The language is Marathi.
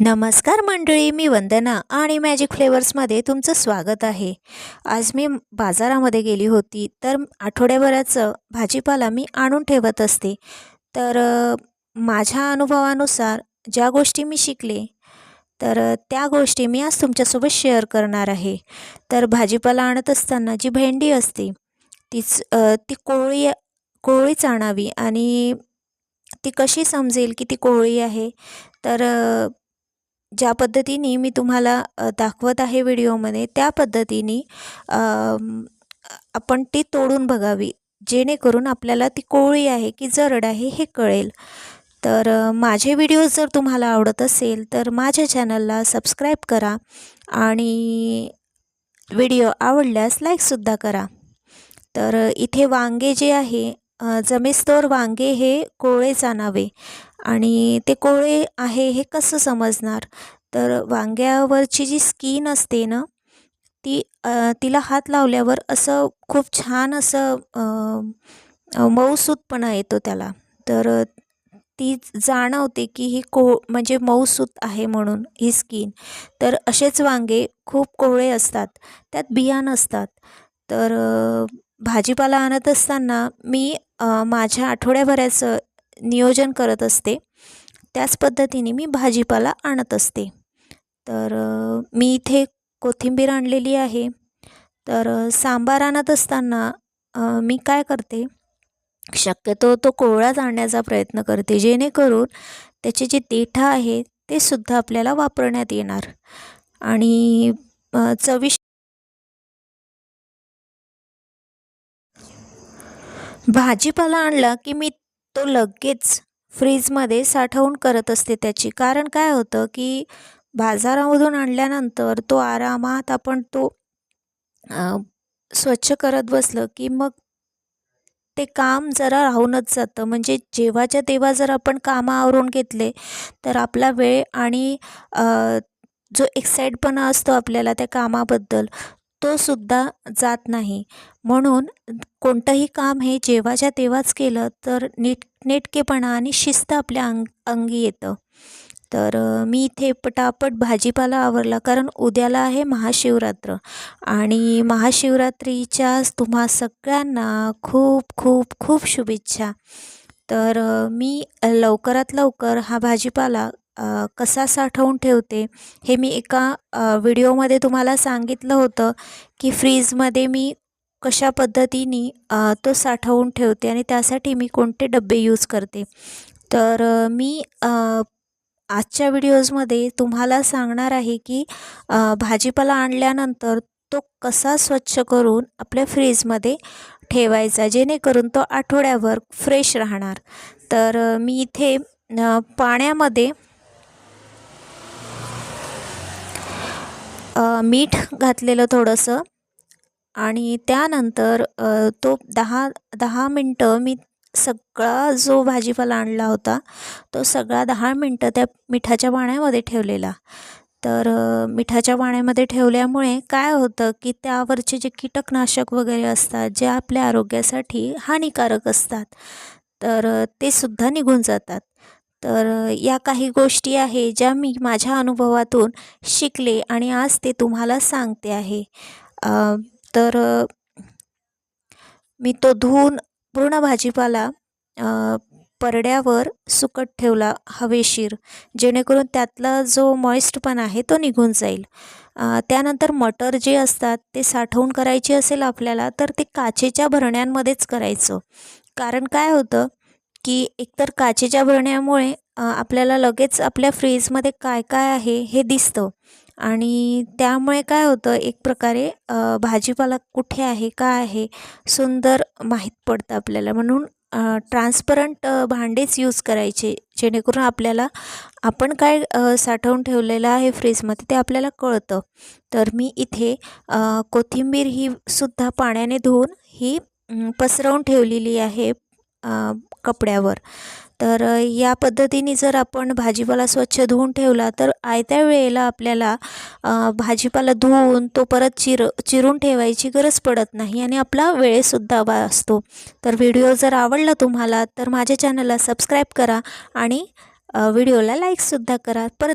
नमस्कार मंडळी मी वंदना आणि मॅजिक फ्लेवर्समध्ये तुमचं स्वागत आहे. आज मी बाजारामध्ये गेली होती तर आठवड्याभराचं भाजीपाला मी आणून ठेवत असते. तर माझ्या अनुभवानुसार ज्या गोष्टी मी शिकले तर त्या गोष्टी मी आज तुमच्यासोबत शेअर करणार आहे. तर भाजीपाला आणत असताना जी भेंडी असते तीच ती कोळी कोळीच आणावी आणि ती कशी समजेल की ती कोळी आहे? तर ज्या पद्धतीने मी तुम्हाला दाखवत आहे व्हिडिओमध्ये त्या पद्धतीने आपण ती तोडून बघावी. जेणेकरून आपल्याला ती कोवळी आहे की जरड आहे हे कळेल. तर माझे व्हिडिओज जर तुम्हाला आवडत असेल तर माझ्या चॅनलला सबस्क्राईब करा आणि व्हिडिओ आवडल्यास लाईकसुद्धा करा. तर इथे वांगे जे आहे जमेस्तोर वांगे हे कोवळेच आणावे आणि ते कोवळे आहे हे कसं समजणार? तर वांग्यावरची जी स्किन असते ना ती तिला हात लावल्यावर असं खूप छान असं मऊसूतपणा येतो त्याला. तर ती जाणवते की ही को म्हणजे मऊसूत आहे म्हणून ही स्किन तर असेच वांगे खूप कोवळे असतात. त्यात बिया नसतात तर भाजीपाला आणत असताना मी माझ्या आठवड्याभराचं नियोजन करत असते. त्याच पद्धतीने मी भाजीपाला आणत असते. तर मी इथे कोथिंबीर आणलेली आहे. तर सांबार आणत असताना मी काय करते शक्यतो तो कोवळाच आणण्याचा प्रयत्न करते जेणेकरून त्याचे जे देठा आहे ते सुद्धा आपल्याला वापरण्यात येणार. आणि चविष्ट भाजीपाला आणला की मी तो लगेच फ्रीजमध्ये साठवून करत असते त्याची. कारण काय होतं की बाजारामधून आणल्यानंतर तो आरामात आपण तो स्वच्छ करत बसलं की मग ते काम जरा राहूनच जातं. म्हणजे जेव्हाच्या तेव्हा जर आपण कामं आवरून घेतले तर आपला वेळ आणि जो एक्साईटपणा असतो आपल्याला त्या कामाबद्दल तो सुद्धा जात नाही. म्हणून कोणतंही काम हे जेव्हाच्या तेव्हाच केलं तर नीटनेटकेपणा आणि शिस्त आपल्या अंग अंगी येतं. तर मी इथे पटापट भाजीपाला आवरला कारण उद्याला आहे महाशिवरात्र. आणि महाशिवरात्रीच्या तुम्हा सगळ्यांना खूप खूप खूप शुभेच्छा. तर मी लवकरात लवकर हा भाजीपाला कसा साठवून ठेवते हे मी एका व्हिडिओमध्ये तुम्हाला सांगितलं होतं की फ्रीजमध्ये मी कशा पद्धतीने तो साठवून ठेवते आणि त्यासाठी मी कोणते डबे यूज करते. तर मी आजच्या व्हिडिओजमध्ये तुम्हाला सांगणार आहे की भाजीपाला आणल्यानंतर तो कसा स्वच्छ करून आपल्या फ्रीजमध्ये ठेवायचा जेणेकरून तो आठवड्याभर फ्रेश राहणार. तर मी इथे पाण्यामध्ये मीठ घातलेलं थोडंसं आणि त्यानंतर तो दहा दहा मिनटं मी सगळा जो भाजीपाला आणला होता तो सगळा दहा मिनटं त्या मिठाच्या पाण्यामध्ये ठेवलेला. तर मिठाच्या पाण्यामध्ये ठेवल्यामुळे काय होतं की त्यावरचे जे कीटकनाशक वगैरे असतात जे आपल्या आरोग्यासाठी हानिकारक असतात तर ते सुद्धा निघून जातात. तर या काही गोष्टी आहे ज्या मी माझ्या अनुभवातून शिकले आणि आज ते तुम्हाला सांगते आहे. तर मी तो धुवून पूर्ण भाजीपाला परड्यावर सुकट ठेवला हवेशीर जेणेकरून त्यातला जो मॉइस्टपणा आहे तो निघून जाईल. त्यानंतर मटर जे असतात ते साठवून करायचे असेल आपल्याला तर ते काचेच्या भरण्यांमध्येच करायचं. कारण काय होतं की एकतर काचेच्या भरण्यामुळे आपल्याला लगेच आपल्या फ्रीजमध्ये काय काय आहे हे दिसतं. आणि त्यामुळे काय होतं एक प्रकारे भाजीपाला कुठे आहे काय आहे सुंदर माहीत पडतं आपल्याला. म्हणून ट्रान्सपरंट भांडेच यूज करायचे जेणेकरून आपल्याला आपण काय साठवून ठेवलेलं आहे फ्रीजमध्ये ते आपल्याला कळतं. तर मी इथे कोथिंबीर ही सुद्धा पाण्याने धुवून ही पसरवून ठेवलेली आहे. कपड्यावर. तर या पद्धतीने जर आपण भाजीपाला स्वच्छ धुवून ठेवला तर आयत्या वेळेला आपल्याला भाजीपाला धुवून तो परत चिर चिरून ठेवायची गरज पडत नाही आणि आपला वेळेसुद्धा वाचतो. तर व्हिडिओ जर आवडला तुम्हाला तर माझ्या चॅनलला सबस्क्राईब करा आणि व्हिडिओला लाईकसुद्धा करा. परत